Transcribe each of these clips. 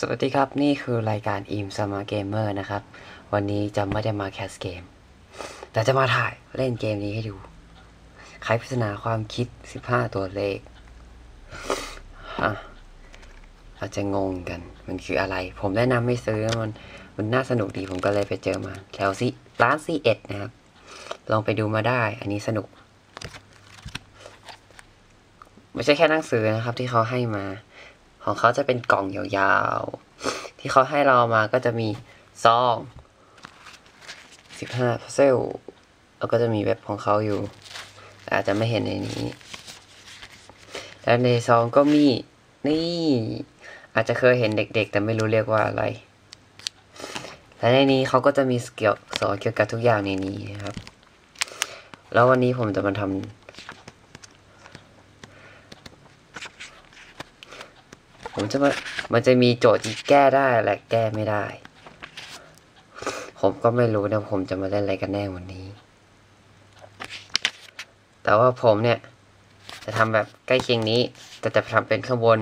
สวัสดีครับนี่คือรายการอีมสมาเกมเมอร์นะครับ วันนี้จะไม่ได้มาแคสเกม แต่จะมาถ่ายเล่นเกมนี้ให้ดูไขปริศนาความคิด 15 ตัวเลขฮะอาจจะงงกัน มันคืออะไร ผมแนะนำไม่ซื้อมันมันน่าสนุกดีผมก็เลยไปเจอมา แถวซีร้านซีเอ็ดนะครับ ลองไปดูมาได้ อันนี้สนุก ไม่ใช่แค่หนังสือนะครับ ที่เขาให้มา ของเขาจะเป็นกล่องยาวๆ ที่เขาให้เรามาก็จะมีซองสิบห้าพัซเซลแล้วก็จะมีเว็บของเขาอยู่ อาจจะไม่เห็นในนี้ แล้วในซองก็มี นี่ อาจจะเคยเห็นเด็กๆ แต่ไม่รู้เรียกว่าอะไร และในนี้เขาก็จะมีสเกี่ยวสอนเกี่ยวกับทุกอย่างในนี้นะครับ แล้ววันนี้ผมจะมาทำ ผมจะมามันจะมีโจทย์ที่แก้ได้และแก้ไม่ได้ ผมก็ไม่รู้นะผมจะมาเล่นอะไรกันแน่วันนี้ แต่ว่าผมเนี่ย จะทำแบบใกล้เคียงนี้ แต่จะทำเป็นข้างบน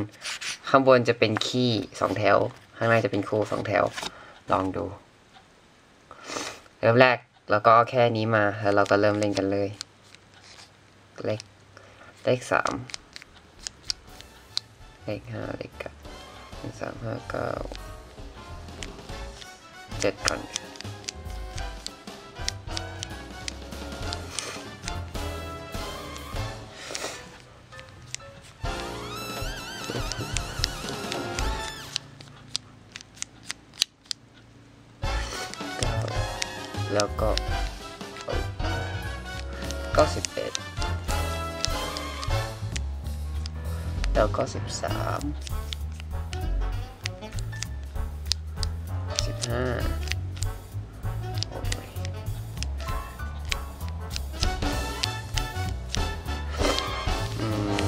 ข้างบนจะเป็นขี้สองแถว ข้างในจะเป็นคู่สองแถว ลองดูเริ่มแรกเราก็แค่นี้มาแล้วเราก็เริ่มเล่นกันเลย เลขเลขสาม เลขห้าเลขเก้าหนึ่งสามห้าเก้าเจ็ดก่อนแล้วก็91 แล้วก็สิบสามสิบห้าโอ้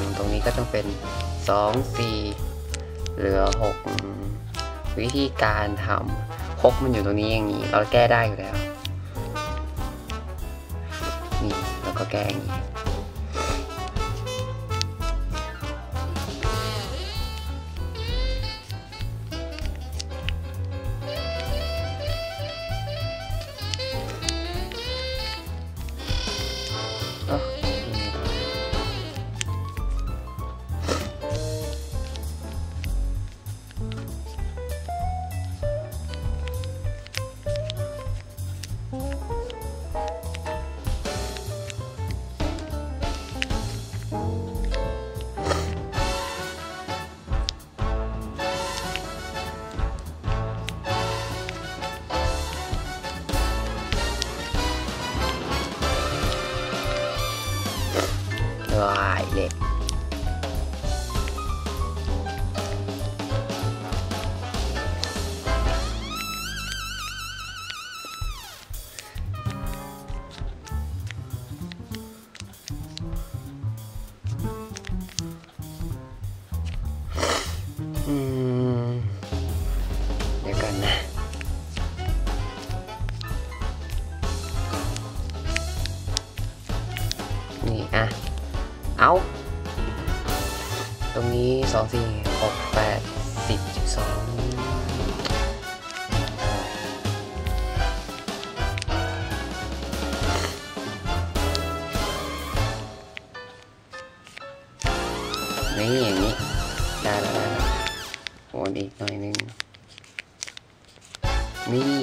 มตรงนี้ก็ต้องเป็นสองสี่เหลือหกวิธีการทำหกมันอยู่ตรงนี้อย่างนี้ เราแก้ได้อยู่แล้ว นี่แล้วก็แก้อย่างนี้ ว้าย เอาตรงนี้สองสี่หกแปดสิบสิบสองนี่อย่างนี้ได้แล้วโอนอีกหน่อยนึง นี่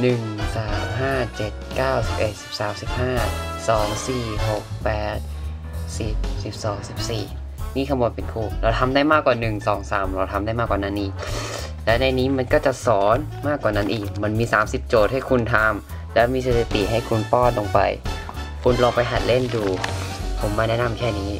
หนึ่งสามห้าเจ็ดเก้าสิบเอ็ดสิบสามสิบห้า สองสี่หกแปดสิบสิบสองสิบสี่นี่ขางบวนเป็นคู่ เราทำได้มากกว่าหนึ่งสองสามเราทำได้มากกว่านั้นอีก และในนี้มันก็จะสอนมากกว่านั้นอีก มันมี 30 โจทย์ให้คุณทำและมีสถิติให้คุณป้อนลงไป คุณลองไปหัดเล่นดู ผมมาแนะนำแค่นี้